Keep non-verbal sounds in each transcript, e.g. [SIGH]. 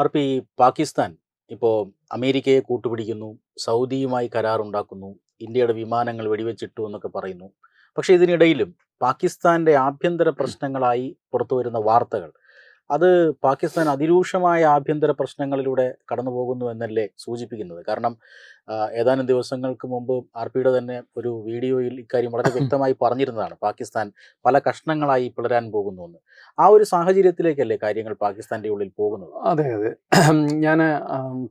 R P Pakistan ഇപ്പോൾ അമേരിക്കയെ കൂട്ടുപിടിക്കുന്നു സൗദിയുമായി കരാറുണ്ടാക്കുന്നു ഇന്ത്യയുടെ വിമാനങ്ങൾ വെടിവെച്ചിട്ടു എന്നൊക്കെ പറയുന്നു. പക്ഷേ ഇതിനിടയിലും പാകിസ്ഥാന്റെ ആഭ്യന്തര പ്രശ്നങ്ങളായി പുറത്തു വരുന്ന വാർത്തകൾ അത് പാകിസ്ഥാൻ അതിരൂക്ഷമായ ആഭ്യന്തര പ്രശ്നങ്ങളിലൂടെ കടന്നു പോകുന്നു എന്നല്ലേ സൂചിപ്പിക്കുന്നത്? കാരണം ഏതാനും ദിവസങ്ങൾക്ക് മുമ്പ് ആർ പിയുടെ തന്നെ ഒരു വീഡിയോയിൽ ഇക്കാര്യം വളരെ [LAUGHS] വ്യക്തമായി പറഞ്ഞിരുന്നതാണ്. പാകിസ്ഥാൻ പല കഷ്ണങ്ങളായി പിളരാൻ പോകുന്നു എന്ന്. ആ ഒരു സാഹചര്യത്തിലേക്കല്ലേ കാര്യങ്ങൾ പാകിസ്ഥാന്റെ ഉള്ളിൽ പോകുന്നത്? അതെ അതെ. ഞാൻ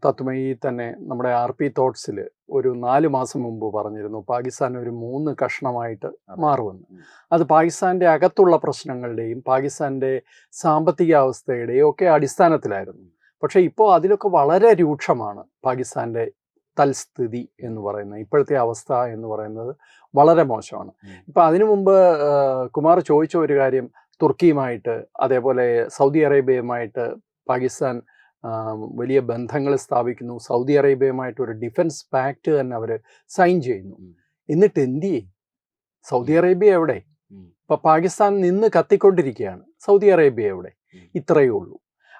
തത്വമയി തന്നെ നമ്മുടെ ആർ പി തോട്ട്സിൽ ഒരു നാല് മാസം മുമ്പ് പറഞ്ഞിരുന്നു പാകിസ്ഥാൻ ഒരു മൂന്ന് കഷ്ണമായിട്ട്. മാറുമെന്ന്. അത് പാകിസ്ഥാന്റെ അകത്തുള്ള പ്രശ്നങ്ങളുടെയും പാകിസ്ഥാന്റെ സാമ്പത്തിക അവസ്ഥയുടെയും ഒക്കെ അടിസ്ഥാനത്തിലായിരുന്നു. പക്ഷേ ഇപ്പോൾ അതിലൊക്കെ വളരെ രൂക്ഷമാണ് പാകിസ്ഥാന്റെ തൽസ്ഥിതി എന്ന് പറയുന്നത് ഇപ്പോഴത്തെ അവസ്ഥ എന്ന് പറയുന്നത് വളരെ മോശമാണ്. ഇപ്പം അതിനു മുമ്പ് കുമാർ ചോദിച്ച ഒരു കാര്യം തുർക്കിയുമായിട്ട് അതേപോലെ സൗദി അറേബ്യയുമായിട്ട് പാകിസ്ഥാൻ വലിയ ബന്ധങ്ങൾ സ്ഥാപിക്കുന്നു. സൗദി അറേബ്യയുമായിട്ട് ഒരു ഡിഫൻസ് പാക്ട് തന്നെ അവർ സൈൻ ചെയ്യുന്നു. എന്നിട്ട് എന്ത് സൗദി അറേബ്യ എവിടെ? ഇപ്പൊ പാകിസ്ഥാൻ നിന്ന് കത്തിക്കൊണ്ടിരിക്കുകയാണ് സൗദി അറേബ്യ എവിടെ? ഇത്രയേ ഉള്ളൂ.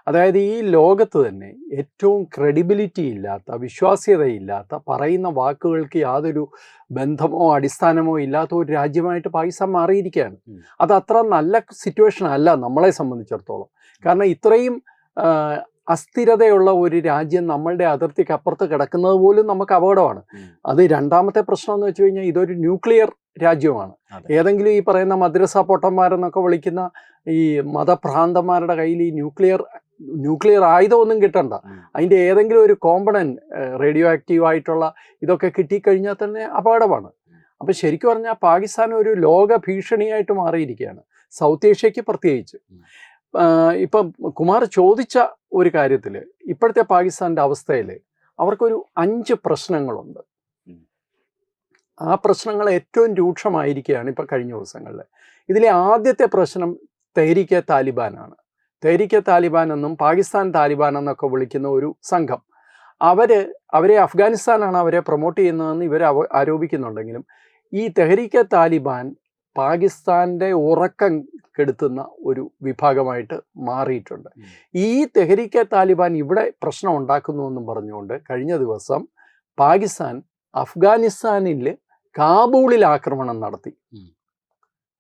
അതായത് ഈ ലോകത്ത് തന്നെ ഏറ്റവും ക്രെഡിബിലിറ്റി ഇല്ലാത്ത വിശ്വാസ്യതയില്ലാത്ത പറയുന്ന വാക്കുകൾക്ക് യാതൊരു ബന്ധമോ അടിസ്ഥാനമോ ഇല്ലാത്ത ഒരു രാജ്യമായിട്ട് പാകിസ്ഥാൻ മാറിയിരിക്കുകയാണ്. അത് അത്ര നല്ല സിറ്റുവേഷൻ അല്ല നമ്മളെ സംബന്ധിച്ചിടത്തോളം. കാരണം ഇത്രയും അസ്ഥിരതയുള്ള ഒരു രാജ്യം നമ്മളുടെ അതിർത്തിക്ക് അപ്പുറത്ത് കിടക്കുന്നത് പോലും നമുക്ക് അപകടമാണ്. അത് രണ്ടാമത്തെ പ്രശ്നം എന്ന് വെച്ച് കഴിഞ്ഞാൽ ഇതൊരു ന്യൂക്ലിയർ രാജ്യമാണ്. ഏതെങ്കിലും ഈ പറയുന്ന മദ്രസ പൊട്ടന്മാരെന്നൊക്കെ വിളിക്കുന്ന ഈ മതഭ്രാന്തന്മാരുടെ കയ്യിൽ ഈ ന്യൂക്ലിയർ ന്യൂക്ലിയർ ആയുധമൊന്നും കിട്ടണ്ട. അതിന്റെ ഏതെങ്കിലും ഒരു കോമ്പണന്റ് റേഡിയോ ആക്റ്റീവ് ആയിട്ടുള്ള ഇതൊക്കെ കിട്ടിക്കഴിഞ്ഞാൽ തന്നെ അപകടമാണ്. അപ്പം ശരിക്കും പറഞ്ഞാൽ പാകിസ്ഥാൻ ഒരു ലോക ഭീഷണിയായിട്ട് മാറിയിരിക്കുകയാണ്. സൗത്ത് ഏഷ്യയ്ക്ക് പ്രത്യേകിച്ച്. ഇപ്പം കുമാർ ചോദിച്ച ഒരു കാര്യത്തിൽ ഇപ്പോഴത്തെ പാകിസ്ഥാന്റെ അവസ്ഥയിൽ അവർക്കൊരു അഞ്ച് പ്രശ്നങ്ങളുണ്ട്. ആ പ്രശ്നങ്ങൾ ഏറ്റവും രൂക്ഷമായിരിക്കുകയാണ് ഇപ്പം കഴിഞ്ഞ ദിവസങ്ങളിൽ. ഇതിലെ ആദ്യത്തെ പ്രശ്നം തെഹ്രീക്കെ താലിബാനാണ്. തെഹ്രീക്കെ താലിബാൻ എന്നും പാകിസ്ഥാൻ താലിബാൻ എന്നൊക്കെ വിളിക്കുന്ന ഒരു സംഘം. അവർ അവരെ അഫ്ഗാനിസ്ഥാനാണ് അവരെ പ്രൊമോട്ട് ചെയ്യുന്നതെന്ന് ഇവർ ആരോപിക്കുന്നുണ്ടെങ്കിലും ഈ തെഹരിക്കെ താലിബാൻ പാകിസ്ഥാന്റെ ഉറക്കം കെടുത്തുന്ന ഒരു വിഭാഗമായിട്ട് മാറിയിട്ടുണ്ട്. ഈ തെഹരിക്കെ താലിബാൻ ഇവിടെ പ്രശ്നം ഉണ്ടാക്കുന്നു എന്നും പറഞ്ഞുകൊണ്ട് കഴിഞ്ഞ ദിവസം പാകിസ്ഥാൻ അഫ്ഗാനിസ്ഥാനിൽ കാബൂളിൽ ആക്രമണം നടത്തി.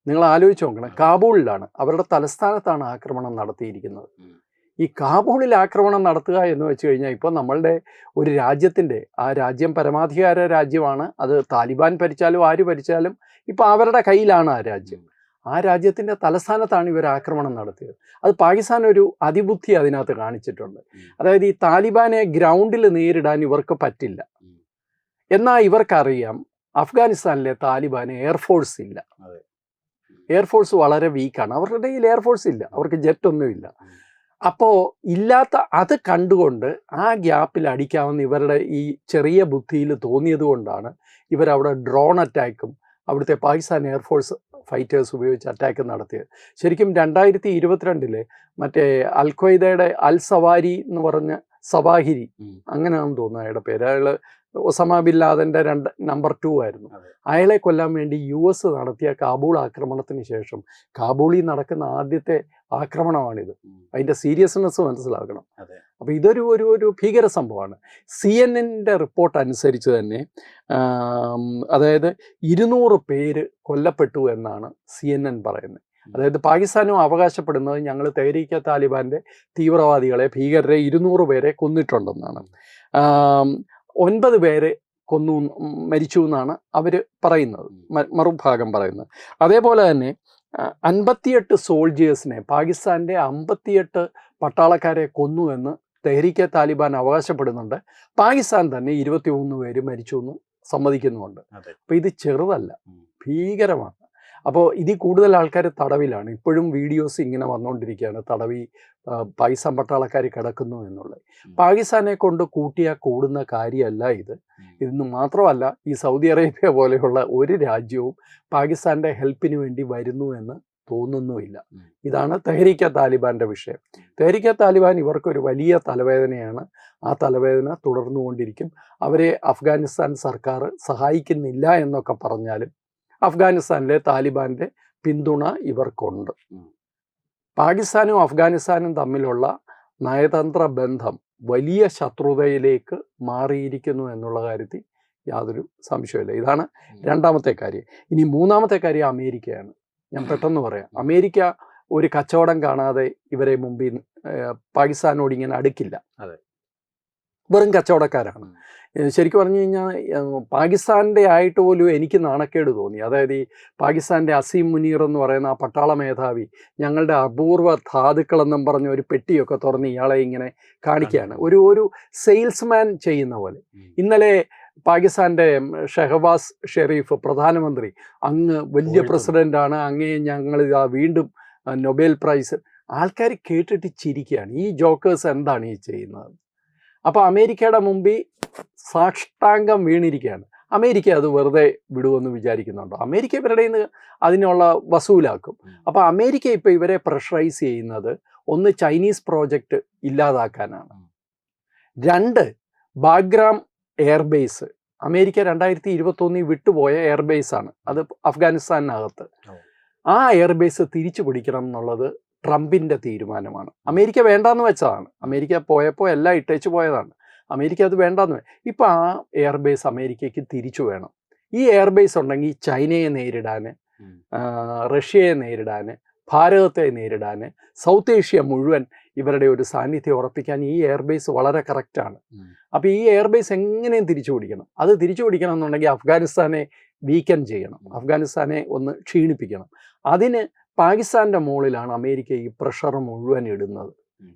നിങ്ങൾ ആലോചിച്ച് നോക്കണം. കാബൂളിലാണ് അവരുടെ തലസ്ഥാനത്താണ് ആക്രമണം നടത്തിയിരിക്കുന്നത്. ഈ കാബൂളിൽ ആക്രമണം നടത്തുക എന്ന് വെച്ച് കഴിഞ്ഞാൽ ഇപ്പോൾ നമ്മളുടെ ഒരു രാജ്യത്തിന്റെ ആ രാജ്യം പരമാധികാര രാജ്യമാണ്. അത് താലിബാൻ ഭരിച്ചാലും ആര് ഭരിച്ചാലും ഇപ്പോൾ അവരുടെ കയ്യിലാണ് ആ രാജ്യം. ആ രാജ്യത്തിന്റെ തലസ്ഥാനത്താണ് ഇവർ ആക്രമണം നടത്തിയത്. അത് പാകിസ്ഥാൻ ഒരു അതിബുദ്ധി അതിനകത്ത് കാണിച്ചിട്ടുണ്ട്. അതായത് ഈ താലിബാനെ ഗ്രൗണ്ടിൽ നേരിടാൻ ഇവർക്ക് പറ്റില്ല. എന്നാൽ ഇവർക്കറിയാം അഫ്ഗാനിസ്ഥാനിലെ താലിബാന് എയർഫോഴ്സ് ഇല്ല. അതെ. എയർഫോഴ്സ് വളരെ വീക്കാണ് അവരുടെ കയ്യിൽ എയർഫോഴ്സ് ഇല്ല. അവർക്ക് ജെറ്റ് ഒന്നുമില്ല. അപ്പോൾ ഇല്ലാത്ത അത് കണ്ടുകൊണ്ട് ആ ഗ്യാപ്പിൽ അടിക്കാമെന്ന് ഇവരുടെ ഈ ചെറിയ ബുദ്ധിയിൽ തോന്നിയത് കൊണ്ടാണ് ഇവരവിടെ ഡ്രോൺ അറ്റാക്കും അവിടുത്തെ പാകിസ്ഥാൻ എയർഫോഴ്സ് ഫൈറ്റേഴ്സ് ഉപയോഗിച്ച് അറ്റാക്ക് നടത്തിയത്. ശരിക്കും രണ്ടായിരത്തി ഇരുപത്തിരണ്ടിലെ മറ്റേ അൽ ഖ്വയ്ദയുടെ അൽ സവാരി എന്ന് പറഞ്ഞ സവാഹിരി. അങ്ങനെയാണെന്ന് തോന്നുന്നു അയാളുടെ പേര്. അയാൾ ഒസമ ബിൻ ലാദന്റെ രണ്ട് നമ്പർ ടു ആയിരുന്നു. അയാളെ കൊല്ലാൻ വേണ്ടി യു എസ് നടത്തിയ കാബൂൾ ആക്രമണത്തിന് ശേഷം കാബൂളിൽ നടക്കുന്ന ആദ്യത്തെ ആക്രമണമാണിത്. അതിന്റെ സീരിയസ്നെസ് മനസ്സിലാക്കണം. അപ്പോൾ ഇതൊരു ഒരു ഒരു ഭീകര സംഭവമാണ്. സി എൻ എന്റെ റിപ്പോർട്ട് അനുസരിച്ച് തന്നെ അതായത് ഇരുന്നൂറ് പേര് കൊല്ലപ്പെട്ടു എന്നാണ് സി എൻ എൻ പറയുന്നത്. അതായത് പാകിസ്ഥാനും അവകാശപ്പെടുന്നത് ഞങ്ങൾ തെഹരീക്ക താലിബാന്റെ തീവ്രവാദികളെ ഭീകരരെ ഇരുന്നൂറ് പേരെ കൊന്നിട്ടുണ്ടെന്നാണ്. ഒൻപത് പേരെ കൊന്നു മരിച്ചു എന്നാണ് അവർ പറയുന്നത്. മറുഭാഗം പറയുന്നത്. അതേപോലെ തന്നെ അൻപത്തിയെട്ട് സോൾജിയേഴ്സിനെ പാകിസ്ഥാന്റെ അമ്പത്തിയെട്ട് പട്ടാളക്കാരെ കൊന്നു എന്ന് തെഹരിക്കെ താലിബാൻ അവകാശപ്പെടുന്നുണ്ട്. പാകിസ്ഥാൻ തന്നെ ഇരുപത്തി മൂന്ന് പേര് മരിച്ചു എന്ന് സമ്മതിക്കുന്നുമുണ്ട്. അപ്പം ഇത് ചെറുതല്ല. ഭീകരമാണ്. അപ്പോൾ ഇതിൽ കൂടുതൽ ആൾക്കാർ തടവിലാണ്. ഇപ്പോഴും വീഡിയോസ് ഇങ്ങനെ വന്നുകൊണ്ടിരിക്കുകയാണ് തടവി പൈസ പട്ടാളക്കാർ കിടക്കുന്നു എന്നുള്ളത്. പാകിസ്ഥാനെ കൊണ്ട് കൂട്ടിയാൽ കൂടുന്ന കാര്യമല്ല ഇത്. ഇന്ന് മാത്രമല്ല ഈ സൗദി അറേബ്യ പോലെയുള്ള ഒരു രാജ്യവും പാകിസ്ഥാന്റെ ഹെൽപ്പിന് വേണ്ടി വരുന്നു എന്ന് തോന്നുന്നുമില്ല. ഇതാണ് തെഹരിക്ക താലിബാന്റെ വിഷയം. തെഹരിക്ക താലിബാൻ ഇവർക്കൊരു വലിയ തലവേദനയാണ്. ആ തലവേദന തുടർന്നുകൊണ്ടിരിക്കും. അവരെ അഫ്ഗാനിസ്ഥാൻ സർക്കാർ സഹായിക്കുന്നില്ല എന്നൊക്കെ പറഞ്ഞാലും അഫ്ഗാനിസ്ഥാനിലെ താലിബാന്റെ പിന്തുണ ഇവർക്കുണ്ട്. പാകിസ്ഥാനും അഫ്ഗാനിസ്ഥാനും തമ്മിലുള്ള നയതന്ത്ര ബന്ധം വലിയ ശത്രുതയിലേക്ക് മാറിയിരിക്കുന്നു എന്നുള്ള കാര്യത്തിൽ യാതൊരു സംശയമില്ല ഇതാണ് രണ്ടാമത്തെ കാര്യം. ഇനി മൂന്നാമത്തെ കാര്യം അമേരിക്കയാണ്. ഞാൻ പെട്ടെന്ന് പറയാം. അമേരിക്ക ഒരു കച്ചവടം കാണാതെ ഇവരെ മുമ്പിൽ പാകിസ്ഥാനോട് ഇങ്ങനെ അടുക്കില്ല. അതെ. വെറും കച്ചവടക്കാരാണ്. ശരിക്കും പറഞ്ഞു കഴിഞ്ഞാൽ പാകിസ്ഥാന്റെ ആയിട്ട് പോലും എനിക്ക് നാണക്കേട് തോന്നി. അതായത് ഈ പാകിസ്ഥാന്റെ അസീം മുനീർ എന്ന് പറയുന്ന ആ പട്ടാള മേധാവി ഞങ്ങളുടെ അപൂർവ ധാതുക്കളെന്നും പറഞ്ഞ ഒരു പെട്ടിയൊക്കെ തുറന്ന് ഇയാളെ ഇങ്ങനെ കാണിക്കുകയാണ്. ഒരു ഒരു സെയിൽസ്മാൻ ചെയ്യുന്ന പോലെ. ഇന്നലെ പാകിസ്ഥാന്റെ ഷെഹബാസ് ഷെരീഫ് പ്രധാനമന്ത്രി അങ്ങ് വലിയ പ്രസിഡന്റാണ് അങ്ങേ ഞങ്ങൾ ഇതാ വീണ്ടും നൊബേൽ പ്രൈസ്. ആൾക്കാർ കേട്ടിട്ട് ചിരിക്കുകയാണ്. ഈ ജോക്കേഴ്സ് എന്താണ് ഈ ചെയ്യുന്നത്? അപ്പോൾ അമേരിക്കയുടെ മുമ്പിൽ സാഷ്ടാംഗം വീണിരിക്കുകയാണ്. അമേരിക്ക അത് വെറുതെ വിടുമെന്ന് വിചാരിക്കുന്നുണ്ടോ? അമേരിക്ക ഇവരുടെ നിന്ന് അതിനുള്ള വസൂലാക്കും. അപ്പോൾ അമേരിക്ക ഇപ്പോൾ ഇവരെ പ്രഷറൈസ് ചെയ്യുന്നത് ഒന്ന് ചൈനീസ് പ്രോജക്റ്റ് ഇല്ലാതാക്കാനാണ്. രണ്ട് ബാഗ്രാം എയർബേസ് അമേരിക്ക രണ്ടായിരത്തി ഇരുപത്തൊന്നിൽ വിട്ടുപോയ എയർബേസാണ് ആണ്. അത് അഫ്ഗാനിസ്ഥാനകത്ത് ആ എയർബേസ് തിരിച്ചു പിടിക്കണം എന്നുള്ളത് ട്രംപിന്റെ തീരുമാനമാണ്. അമേരിക്ക വേണ്ടാന്ന് വെച്ചതാണ്. അമേരിക്ക പോയപ്പോൾ എല്ലാം ഇട്ടേച്ച് പോയതാണ്. അമേരിക്ക അത് വേണ്ടാന്ന് വെ- ഇപ്പൊ ആ എയർബേസ് അമേരിക്കയ്ക്ക് തിരിച്ചു വേണം. ഈ എയർബേസ് ഉണ്ടെങ്കിൽ ചൈനയെ നേരിടാൻ റഷ്യയെ നേരിടാൻ ഭാരതത്തെ നേരിടാൻ സൗത്ത് ഏഷ്യ മുഴുവൻ ഇവരുടെ ഒരു സാന്നിധ്യം ഉറപ്പിക്കാൻ ഈ എയർബേസ് വളരെ കറക്റ്റാണ്. അപ്പോൾ ഈ എയർബേസ് എങ്ങനെയും തിരിച്ചു പിടിക്കണം. അത് തിരിച്ചു പിടിക്കണം എന്നുണ്ടെങ്കിൽ അഫ്ഗാനിസ്ഥാനെ വീക്കൻ ചെയ്യണം. അഫ്ഗാനിസ്ഥാനെ ഒന്ന് ക്ഷീണിപ്പിക്കണം. അതിന് പാകിസ്ഥാന്റെ മുകളിലാണ് അമേരിക്ക ഈ പ്രഷർ മുഴുവൻ ഇടുന്നത്.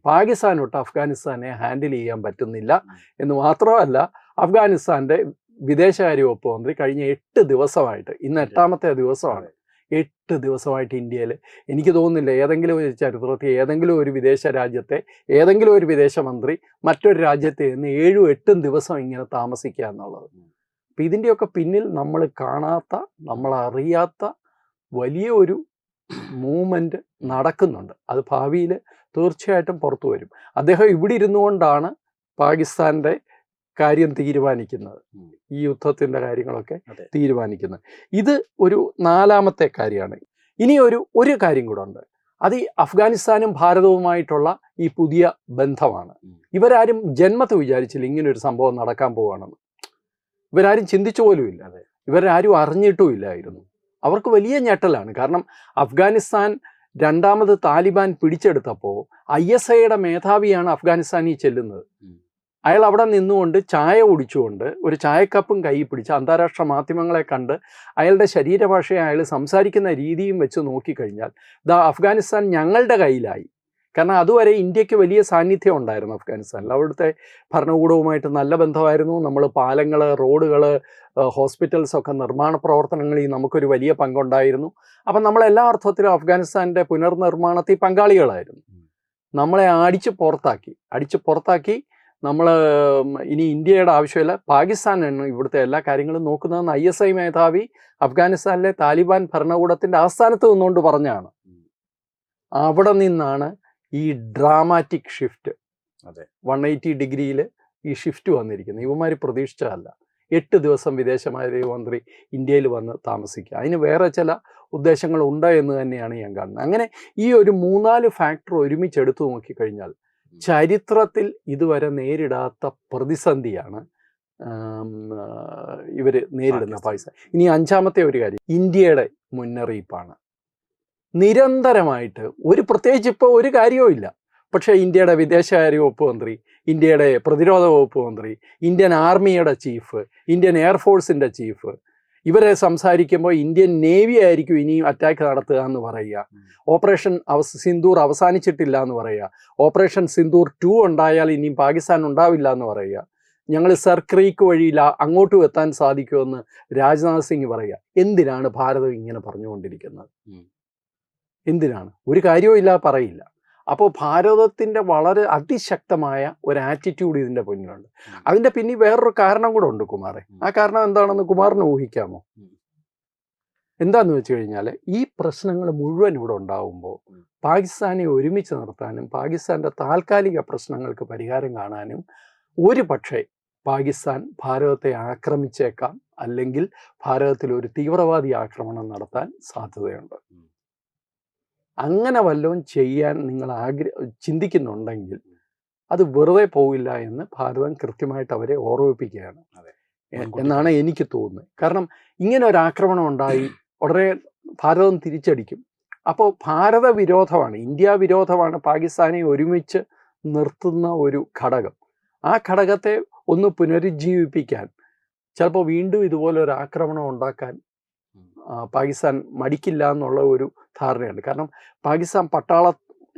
പാകിസ്ഥാൻ തൊട്ട് അഫ്ഗാനിസ്ഥാനെ ഹാൻഡിൽ ചെയ്യാൻ പറ്റുന്നില്ല. എന്ന് മാത്രമല്ല അഫ്ഗാനിസ്ഥാന്റെ വിദേശകാര്യ വകുപ്പ് മന്ത്രി കഴിഞ്ഞ എട്ട് ദിവസമായിട്ട് ഇന്ന് എട്ടാമത്തെ ദിവസമാണ്. എട്ട് ദിവസമായിട്ട് ഇന്ത്യയിൽ എനിക്ക് തോന്നുന്നില്ല ഏതെങ്കിലും ഒരു ചരിത്രത്തിൽ ഏതെങ്കിലും ഒരു വിദേശ രാജ്യത്തെ ഏതെങ്കിലും ഒരു വിദേശ മന്ത്രി മറ്റൊരു രാജ്യത്തെ നിന്ന് ഏഴും എട്ടും ദിവസം ഇങ്ങനെ താമസിക്കുക എന്നുള്ളത്. അപ്പം ഇതിന്റെയൊക്കെ പിന്നിൽ നമ്മൾ കാണാത്ത നമ്മൾ അറിയാത്ത വലിയ ഒരു മൂവ്മെന്റ് നടക്കുന്നുണ്ട്. അത് ഭാവിയിൽ തീർച്ചയായിട്ടും പുറത്തു വരും. അദ്ദേഹം ഇവിടെ ഇരുന്നുകൊണ്ടാണ് പാകിസ്ഥാന്റെ കാര്യം തീരുമാനിക്കുന്നത്. ഈ യുദ്ധത്തിന്റെ കാര്യങ്ങളൊക്കെ. തീരുമാനിക്കുന്നത്. ഇത് ഒരു നാലാമത്തെ കാര്യമാണ്. ഇനി ഒരു ഒരു കാര്യം കൂടെ ഉണ്ട്. അത് ഈ അഫ്ഗാനിസ്ഥാനും ഭാരതവുമായിട്ടുള്ള ഈ പുതിയ ബന്ധമാണ്. ഇവരാരും ജന്മത്തെ വിചാരിച്ചില്ല ഇങ്ങനെ ഒരു സംഭവം നടക്കാൻ പോവാണെന്ന്. ഇവരാരും ചിന്തിച്ചു പോലുമില്ല. ഇല്ല ഇവരാരും അറിഞ്ഞിട്ടും ഇല്ലായിരുന്നു അവർക്ക് വലിയ ഞെട്ടലാണ്. കാരണം അഫ്ഗാനിസ്ഥാൻ രണ്ടാമത് താലിബാൻ പിടിച്ചെടുത്തപ്പോൾ ഐ എസ് ഐയുടെ മേധാവിയാണ് അഫ്ഗാനിസ്ഥാനിൽ ചെല്ലുന്നത്. അയാൾ അവിടെ നിന്നുകൊണ്ട് ചായ കുടിച്ചുകൊണ്ട് ഒരു ചായക്കപ്പും കൈ പിടിച്ച് അന്താരാഷ്ട്ര മാധ്യമങ്ങളെ കണ്ട് അയാളുടെ ശരീരഭാഷയെ അയാൾ സംസാരിക്കുന്ന രീതിയും വെച്ച് നോക്കിക്കഴിഞ്ഞാൽ ദ അഫ്ഗാനിസ്ഥാൻ ഞങ്ങളുടെ കയ്യിലായി. കാരണം അതുവരെ ഇന്ത്യയ്ക്ക് വലിയ സാന്നിധ്യം ഉണ്ടായിരുന്നു അഫ്ഗാനിസ്ഥാനിൽ. അവിടുത്തെ ഭരണകൂടവുമായിട്ട് നല്ല ബന്ധമായിരുന്നു. നമ്മൾ പാലങ്ങൾ റോഡുകൾ ഹോസ്പിറ്റൽസ് ഒക്കെ നിർമ്മാണ പ്രവർത്തനങ്ങളിൽ നമുക്കൊരു വലിയ പങ്കുണ്ടായിരുന്നു. അപ്പം നമ്മൾ എല്ലാ അർത്ഥത്തിലും അഫ്ഗാനിസ്ഥാന്റെ പുനർനിർമ്മാണത്തിൽ പങ്കാളികളായിരുന്നു. നമ്മളെ അടിച്ച് പുറത്താക്കി. അടിച്ച് പുറത്താക്കി നമ്മൾ ഇനി ഇന്ത്യയുടെ ആവശ്യമില്ല. പാകിസ്ഥാനാണ് ഇവിടുത്തെ എല്ലാ കാര്യങ്ങളും നോക്കുന്നതെന്ന് ഐ എസ് ഐ മേധാവി അഫ്ഗാനിസ്ഥാനിലെ താലിബാൻ ഭരണകൂടത്തിന്റെ ആസ്ഥാനത്ത് നിന്നുകൊണ്ട് പറഞ്ഞാണ്. അവിടെ നിന്നാണ് ഈ ഡ്രാമാറ്റിക് ഷിഫ്റ്റ് അതെ. വൺ എയ്റ്റി ഡിഗ്രിയിൽ ഈ ഷിഫ്റ്റ് വന്നിരിക്കുന്നത് ഇവന്മാർ പ്രതീക്ഷിച്ചതല്ല. എട്ട് ദിവസം വിദേശമായ മന്ത്രി ഇന്ത്യയിൽ വന്ന് താമസിക്കുക. അതിന് വേറെ ചില ഉദ്ദേശങ്ങൾ ഉണ്ടോ എന്ന് തന്നെയാണ് ഞാൻ കാണുന്നത്. അങ്ങനെ ഈ ഒരു മൂന്നാൽ ഫാക്ടർ ഒരുമിച്ച് എടുത്തു നോക്കിക്കഴിഞ്ഞാൽ ചരിത്രത്തിൽ ഇതുവരെ നേരിടാത്ത പ്രതിസന്ധിയാണ് ഇവർ നേരിടുന്ന പൈസ പാകിസ്ഥാൻ. ഇനി അഞ്ചാമത്തെ ഒരു കാര്യം. ഇന്ത്യയുടെ മുന്നറിയിപ്പാണ്. നിരന്തരമായിട്ട് ഒരു പ്രത്യേകിച്ച് ഇപ്പോൾ ഒരു കാര്യവും ഇല്ല. പക്ഷേ ഇന്ത്യയുടെ വിദേശകാര്യ വകുപ്പ് മന്ത്രി ഇന്ത്യയുടെ പ്രതിരോധ വകുപ്പ് മന്ത്രി ഇന്ത്യൻ ആർമിയുടെ ചീഫ് ഇന്ത്യൻ എയർഫോഴ്സിന്റെ ചീഫ് ഇവരെ സംസാരിക്കുമ്പോൾ ഇന്ത്യൻ നേവി ആയിരിക്കും ഇനിയും അറ്റാക്ക് നടത്തുക എന്ന് പറയുക. ഓപ്പറേഷൻ അവസ് സിന്ദൂർ അവസാനിച്ചിട്ടില്ല എന്ന് പറയുക. ഓപ്പറേഷൻ സിന്ദൂർ ടു ഉണ്ടായാൽ ഇനിയും പാകിസ്ഥാൻ ഉണ്ടാവില്ല എന്ന് പറയുക. ഞങ്ങൾ സർ ക്രീക്ക് വഴിയില്ല അങ്ങോട്ടും എത്താൻ സാധിക്കുമെന്ന് രാജ്നാഥ് സിംഗ് പറയുക. എന്തിനാണ് ഭാരതം ഇങ്ങനെ പറഞ്ഞുകൊണ്ടിരിക്കുന്നത്. എന്തിനാണ്? ഒരു കാര്യവും ഇല്ല പറയില്ല. അപ്പോൾ ഭാരതത്തിന്റെ വളരെ അതിശക്തമായ ഒരു ആറ്റിറ്റ്യൂഡ് ഇതിന്റെ പിന്നിലുണ്ട്. അതിന്റെ പിന്നിൽ വേറൊരു കാരണം കൂടെ ഉണ്ട് കുമാറെ. ആ കാരണം എന്താണെന്ന് കുമാറിന് ഊഹിക്കാമോ. എന്താന്ന് വെച്ച് കഴിഞ്ഞാൽ ഈ പ്രശ്നങ്ങൾ മുഴുവൻ ഇവിടെ ഉണ്ടാവുമ്പോൾ പാകിസ്ഥാനെ ഒരുമിച്ച് നിർത്താനും പാകിസ്ഥാന്റെ താൽക്കാലിക പ്രശ്നങ്ങൾക്ക് പരിഹാരം കാണാനും ഒരു പക്ഷേ പാകിസ്ഥാൻ ഭാരതത്തെ ആക്രമിച്ചേക്കാം അല്ലെങ്കിൽ ഭാരതത്തിൽ ഒരു തീവ്രവാദി ആക്രമണം നടത്താൻ സാധ്യതയുണ്ട്. അങ്ങനെ വല്ലതും ചെയ്യാൻ നിങ്ങൾ ആഗ്ര ചിന്തിക്കുന്നുണ്ടെങ്കിൽ അത് വെറുതെ പോവില്ല എന്ന് ഭാരതം കൃത്യമായിട്ട് അവരെ ഓർമ്മിപ്പിക്കുകയാണ്. എന്നാണ് എനിക്ക് തോന്നുന്നത്. കാരണം ഇങ്ങനെ ഒരു ആക്രമണം ഉണ്ടായി ഉടനെ ഭാരതം തിരിച്ചടിക്കും. അപ്പോൾ ഭാരത വിരോധമാണ് ഇന്ത്യ വിരോധമാണ് പാകിസ്ഥാനെ ഒരുമിച്ച് നിർത്തുന്ന ഒരു ഘടകം. ആ ഘടകത്തെ ഒന്ന് പുനരുജ്ജീവിപ്പിക്കാൻ ചിലപ്പോൾ വീണ്ടും ഇതുപോലെ ഒരു ആക്രമണം ഉണ്ടാക്കാൻ പാകിസ്ഥാൻ മടിക്കില്ല എന്നുള്ള ഒരു ധാരണയുണ്ട്. കാരണം പാകിസ്ഥാൻ പട്ടാള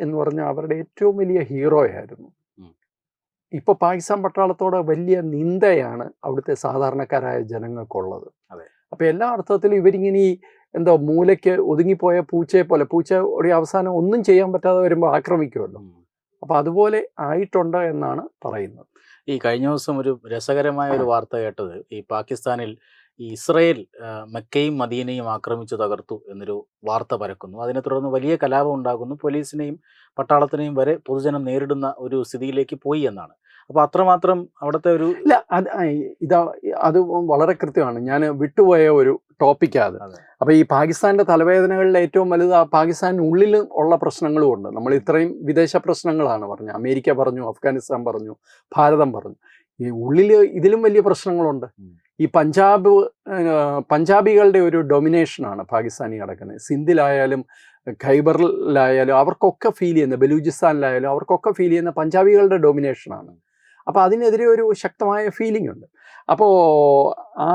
എന്ന് പറഞ്ഞാൽ അവരുടെ ഏറ്റവും വലിയ ഹീറോ ആയിരുന്നു. ഇപ്പൊ പാകിസ്ഥാൻ പട്ടാളത്തോടെ വലിയ നിന്ദയാണ് അവിടുത്തെ സാധാരണക്കാരായ ജനങ്ങൾക്കുള്ളത്. അപ്പോൾ അപ്പൊ എല്ലാ അർത്ഥത്തിലും ഇവരിങ്ങനെ ഈ എന്തോ മൂലയ്ക്ക് ഒതുങ്ങിപ്പോയ പൂച്ചയെ പോലെ പൂച്ച ഒരു അവസാനം ഒന്നും ചെയ്യാൻ പറ്റാതെ വരുമ്പോൾ ആക്രമിക്കുമല്ലോ അപ്പോൾ അപ്പൊ അതുപോലെ ആയിട്ടുണ്ട് എന്നാണ് പറയുന്നത്. ഈ കഴിഞ്ഞ ദിവസം ഒരു രസകരമായ ഒരു വാർത്ത കേട്ടത് ഈ പാകിസ്ഥാനിൽ ഇസ്രയേൽ മെക്കയും മദീനയും ആക്രമിച്ചു തകർത്തു എന്നൊരു വാർത്ത പരക്കുന്നു. അതിനെ തുടർന്ന് വലിയ കലാപം ഉണ്ടാകുന്നു. പോലീസിനെയും പട്ടാളത്തിനെയും വരെ പൊതുജനം നേരിടുന്ന ഒരു സ്ഥിതിയിലേക്ക് പോയി എന്നാണ്. അപ്പൊ അത്രമാത്രം അവിടുത്തെ ഒരു ഇല്ല അത് ഇതാ അത് വളരെ കൃത്യമാണ്. ഞാൻ വിട്ടുപോയ ഒരു ടോപ്പിക്കാണ് അതെ. അപ്പൊ ഈ പാകിസ്ഥാന്റെ തലവേദനകളിൽ ഏറ്റവും വലുത് ആ പാകിസ്ഥാനുള്ളിൽ ഉള്ള പ്രശ്നങ്ങളും ഉണ്ട്. നമ്മൾ ഇത്രയും വിദേശ പ്രശ്നങ്ങളാണ് പറഞ്ഞത് അമേരിക്ക പറഞ്ഞു അഫ്ഗാനിസ്ഥാൻ പറഞ്ഞു ഭാരതം പറഞ്ഞു. ഈ ഉള്ളിൽ ഇതിലും വലിയ പ്രശ്നങ്ങളുണ്ട്. ഈ പഞ്ചാബ് പഞ്ചാബികളുടെ ഒരു ഡൊമിനേഷനാണ് പാകിസ്ഥാനി കിടക്കുന്നത് സിന്ധിലായാലും ഖൈബറിലായാലും അവർക്കൊക്കെ ഫീൽ ചെയ്യുന്ന ബലൂചിസ്ഥാനിലായാലും അവർക്കൊക്കെ ഫീൽ ചെയ്യുന്ന പഞ്ചാബികളുടെ ഡൊമിനേഷനാണ് അപ്പോൾ അതിനെതിരെ ഒരു ശക്തമായ ഫീലിംഗ് ഉണ്ട്. അപ്പോൾ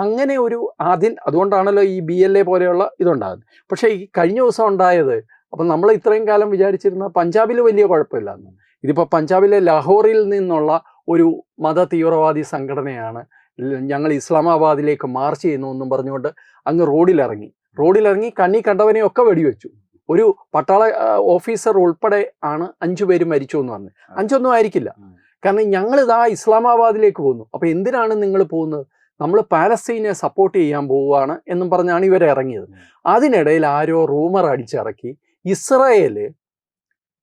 അങ്ങനെ ഒരു ആദ്യം അതുകൊണ്ടാണല്ലോ ഈ ബി എൽ എ പോലെയുള്ള ഇതുണ്ടാകുന്നത്. പക്ഷേ ഈ കഴിഞ്ഞ ദിവസം ഉണ്ടായത് അപ്പം നമ്മൾ ഇത്രയും കാലം വിചാരിച്ചിരുന്ന പഞ്ചാബിൽ വലിയ കുഴപ്പമില്ല എന്ന് ഇതിപ്പോൾ പഞ്ചാബിലെ ലാഹോറിൽ നിന്നുള്ള ഒരു മത തീവ്രവാദി സംഘടനയാണ് ഞങ്ങൾ ഇസ്ലാമാബാദിലേക്ക് മാർച്ച് ചെയ്യുന്നു എന്നും പറഞ്ഞുകൊണ്ട് അങ്ങ് റോഡിലിറങ്ങി. റോഡിലിറങ്ങി കണ്ണി കണ്ടവനെയൊക്കെ വെടിവെച്ചു. ഒരു പട്ടാള ഓഫീസർ ഉൾപ്പെടെ ആണ് അഞ്ചു പേര് മരിച്ചു എന്ന് പറഞ്ഞു. അഞ്ചൊന്നും ആയിരിക്കില്ല. കാരണം ഞങ്ങൾ ഇതാ ഇസ്ലാമാബാദിലേക്ക് പോകുന്നു. അപ്പോൾ എന്തിനാണ് നിങ്ങൾ പോകുന്നത്? നമ്മൾ പാലസ്തീനെ സപ്പോർട്ട് ചെയ്യാൻ പോവുകയാണ് എന്നും പറഞ്ഞാണ് ഇവർ ഇറങ്ങിയത്. അതിനിടയിൽ ആരോ റൂമർ അടിച്ചിറക്കി ഇസ്രയേൽ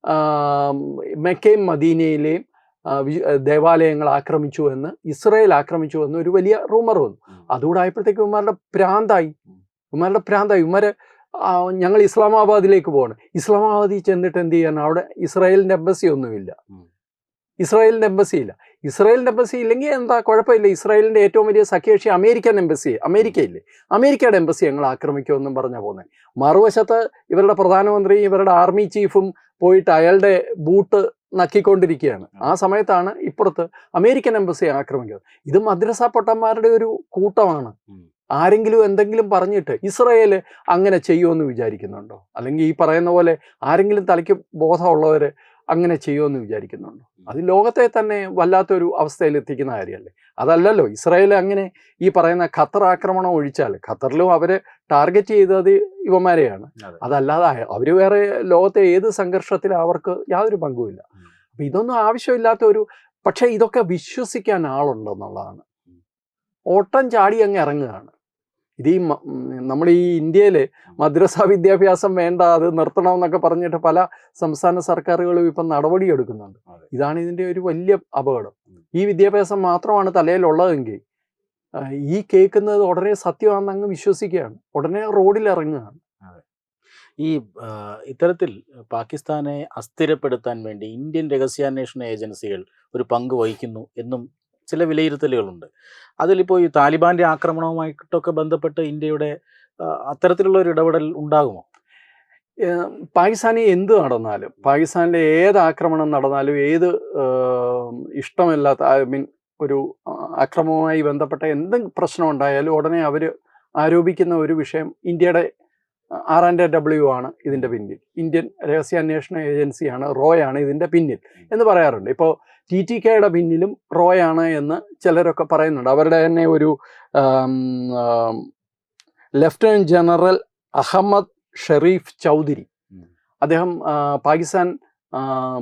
ആം, മെക്കയും മദീനയിലെയും ദേവാലയങ്ങൾ ആക്രമിച്ചു എന്ന് ഇസ്രയേൽ ആക്രമിച്ചു എന്ന് ഒരു വലിയ റൂമർ വന്നു. അതുകൂടെ ആയപ്പോഴത്തേക്ക് ഇവന്മാരുടെ പ്രാന്തായി. ഇവന്മാരുടെ പ്രാന്തായി. ഇവന്മാര് ഞങ്ങൾ ഇസ്ലാമാബാദിലേക്ക് പോകണം. ഇസ്ലാമാബാദിൽ ചെന്നിട്ട് എന്ത് ചെയ്യാൻ? അവിടെ ഇസ്രായേലിന്റെ എംബസി ഒന്നുമില്ല. ഇസ്രായേലിന്റെ എംബസി ഇല്ല. ഇസ്രായേലിന്റെ എംബസി ഇല്ലെങ്കിൽ എന്താ കുഴപ്പമില്ല. ഇസ്രായേലിന്റെ ഏറ്റവും വലിയ സഖ്യകക്ഷി അമേരിക്കൻ എംബസി അമേരിക്കയില്ലേ? അമേരിക്കയുടെ എംബസി ഞങ്ങൾ ആക്രമിക്കുമെന്നും പറഞ്ഞാൽ പോകുന്നത് മറുവശത്ത് ഇവരുടെ പ്രധാനമന്ത്രി ഇവരുടെ ആർമി ചീഫും പോയിട്ട് അയാളുടെ ബൂട്ട് നക്കിക്കൊണ്ടിരിക്കുകയാണ്. ആ. സമയത്താണ് ഇപ്പുറത്ത് അമേരിക്കൻ എംബസി ആക്രമിക്കുന്നത്. ഇത് മദ്രസ പൊട്ടന്മാരുടെ ഒരു കൂട്ടമാണ്. ആരെങ്കിലും എന്തെങ്കിലും പറഞ്ഞിട്ട് ഇസ്രയേൽ അങ്ങനെ ചെയ്യുമെന്ന് വിചാരിക്കുന്നുണ്ടോ? അല്ലെങ്കിൽ ഈ പറയുന്ന പോലെ ആരെങ്കിലും തലയ്ക്ക് ബോധമുള്ളവർ അങ്ങനെ ചെയ്യുമെന്ന് വിചാരിക്കുന്നുണ്ടോ. അത് ലോകത്തെ തന്നെ വല്ലാത്തൊരു അവസ്ഥയിൽ എത്തിക്കുന്ന കാര്യമല്ലേ? അതല്ലല്ലോ ഇസ്രായേൽ അങ്ങനെ ഈ പറയുന്ന ഖത്തർ ആക്രമണം ഒഴിച്ചാൽ ഖത്തറിലും അവർ ടാർഗറ്റ് ചെയ്തത് ഇവന്മാരെയാണ്. അതെ. അതല്ലാതെ അവർ വേറെ ലോകത്തെ ഏത് സംഘർഷത്തിൽ അവർക്ക് യാതൊരു പങ്കുമില്ല. അപ്പം ഇതൊന്നും ആവശ്യമില്ലാത്ത ഒരു പക്ഷേ ഇതൊക്കെ വിശ്വസിക്കാൻ ആളുണ്ടെന്നുള്ളതാണ്. ഓട്ടം ചാടി അങ്ങ് ഇറങ്ങുകയാണ്. ഇത് ഈ നമ്മൾ ഈ ഇന്ത്യയിൽ മദ്രസ വിദ്യാഭ്യാസം വേണ്ട അത് നിർത്തണം എന്നൊക്കെ പറഞ്ഞിട്ട് പല സംസ്ഥാന സർക്കാരുകളും ഇപ്പം നടപടിയെടുക്കുന്നുണ്ട് എടുക്കുന്നുണ്ട്. ഇതാണ് ഇതിന്റെ ഒരു വലിയ അപകടം. ഈ വിദ്യാഭ്യാസം മാത്രമാണ് തലയിലുള്ളതെങ്കിൽ ഈ കേൾക്കുന്നത് ഉടനെ സത്യമാണെന്ന് അങ്ങ് വിശ്വസിക്കുകയാണ്. ഉടനെ റോഡിൽ ഇറങ്ങുകയാണ് ഈ ഇത്തരത്തിൽ പാകിസ്ഥാനെ അസ്ഥിരപ്പെടുത്താൻ വേണ്ടി ഇന്ത്യൻ രഹസ്യാന്വേഷണ ഏജൻസികൾ ഒരു പങ്ക് വഹിക്കുന്നു എന്നും ചില വിലയിരുത്തലുകളുണ്ട്. അതിലിപ്പോൾ ഈ താലിബാന്റെ ആക്രമണവുമായിട്ടൊക്കെ ബന്ധപ്പെട്ട് ഇന്ത്യയുടെ അത്തരത്തിലുള്ള ഒരു ഇടപെടൽ ഉണ്ടാകുമോ? പാകിസ്ഥാനിൽ എന്ത് നടന്നാലും പാകിസ്ഥാനിലെ ഏത് ആക്രമണം നടന്നാലും ഏത് ഇഷ്ടമല്ലാത്ത ഐ മീൻ ഒരു അക്രമവുമായി ബന്ധപ്പെട്ട എന്തെങ്കിലും പ്രശ്നം ഉണ്ടായാലും ഉടനെ അവർ ആരോപിക്കുന്ന ഒരു വിഷയം ഇന്ത്യയുടെ ആർ ആൻഡ് ഡബ്ല്യു ആണ് ഇതിന്റെ പിന്നിൽ. ഇന്ത്യൻ രഹസ്യാന്വേഷണ ഏജൻസിയാണ് റോയാണ് ഇതിന്റെ പിന്നിൽ എന്ന് പറയാറുണ്ട്. ഇപ്പോൾ ടി ടി കെയുടെ പിന്നിലും റോയാണ് എന്ന് ചിലരൊക്കെ പറയുന്നുണ്ട്. അവരുടെ തന്നെ ഒരു ലെഫ്റ്റനന്റ് ജനറൽ അഹമ്മദ് ഷെറീഫ് ചൗധരി. അദ്ദേഹം പാകിസ്ഥാൻ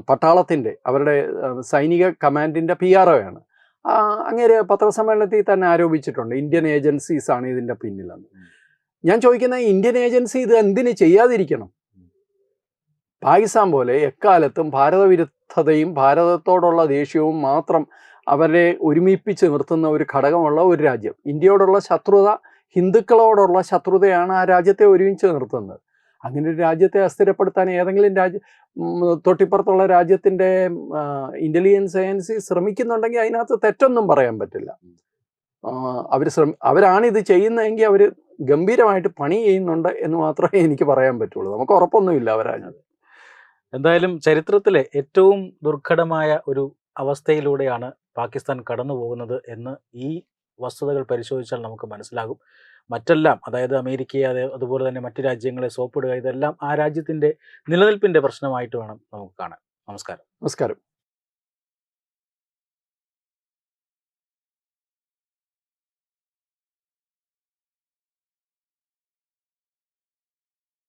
പട്ടാളത്തിന്റെ അവരുടെ സൈനിക കമാൻഡിന്റെ പി ആർ ഒ ആണ്. അങ്ങനെ അങ്ങേര് പത്രസമ്മേളനത്തിൽ തന്നെ ആരോപിച്ചിട്ടുണ്ട്. ഇന്ത്യൻ ഏജൻസീസ് ആണ് ഇതിന്റെ പിന്നിലെന്ന്. ഞാൻ ചോദിക്കുന്ന ഇന്ത്യൻ ഏജൻസി ഇത് എന്തിന് ചെയ്യാതിരിക്കണം? പാകിസ്ഥാൻ പോലെ എക്കാലത്തും ഭാരതവിരുദ്ധതയും ഭാരതത്തോടുള്ള ദേഷ്യവും മാത്രം അവരെ ഒരുമിപ്പിച്ച് നിർത്തുന്ന ഒരു ഘടകമുള്ള ഒരു രാജ്യം. ഇന്ത്യയോടുള്ള ശത്രുത ഹിന്ദുക്കളോടുള്ള ശത്രുതയാണ് ആ രാജ്യത്തെ ഒരുമിച്ച് നിർത്തുന്നത്. അങ്ങനെ ഒരു രാജ്യത്തെ അസ്ഥിരപ്പെടുത്താൻ ഏതെങ്കിലും രാജ്യ തൊട്ടിപ്പുറത്തുള്ള രാജ്യത്തിന്റെ ഇന്റലിജൻസ് ഏജൻസി ശ്രമിക്കുന്നുണ്ടെങ്കിൽ അതിനകത്ത് തെറ്റൊന്നും പറയാൻ പറ്റില്ല. അവർ ശ്രമി അവരാണിത് ചെയ്യുന്നതെങ്കിൽ അവർ ഗംഭീരമായിട്ട് പണി ചെയ്യുന്നുണ്ട് എന്ന് മാത്രമേ എനിക്ക് പറയാൻ പറ്റുള്ളൂ. നമുക്ക് ഉറപ്പൊന്നുമില്ല അവരാണ് എന്തായാലും ചരിത്രത്തിലെ ഏറ്റവും ദുർഘടമായ ഒരു അവസ്ഥയിലൂടെയാണ് പാകിസ്ഥാൻ കടന്നു പോകുന്നത് എന്ന് ഈ വസ്തുതകൾ പരിശോധിച്ചാൽ നമുക്ക് മനസ്സിലാകും. മറ്റെല്ലാം അതായത് അമേരിക്കയെ അതേ അതുപോലെ തന്നെ മറ്റു രാജ്യങ്ങളെ സോപ്പിടുക ഇതെല്ലാം ആ രാജ്യത്തിന്റെ നിലനിൽപ്പിന്റെ പ്രശ്നമായിട്ട് വേണം നമുക്ക് കാണാൻ. നമസ്കാരം. നമസ്കാരം.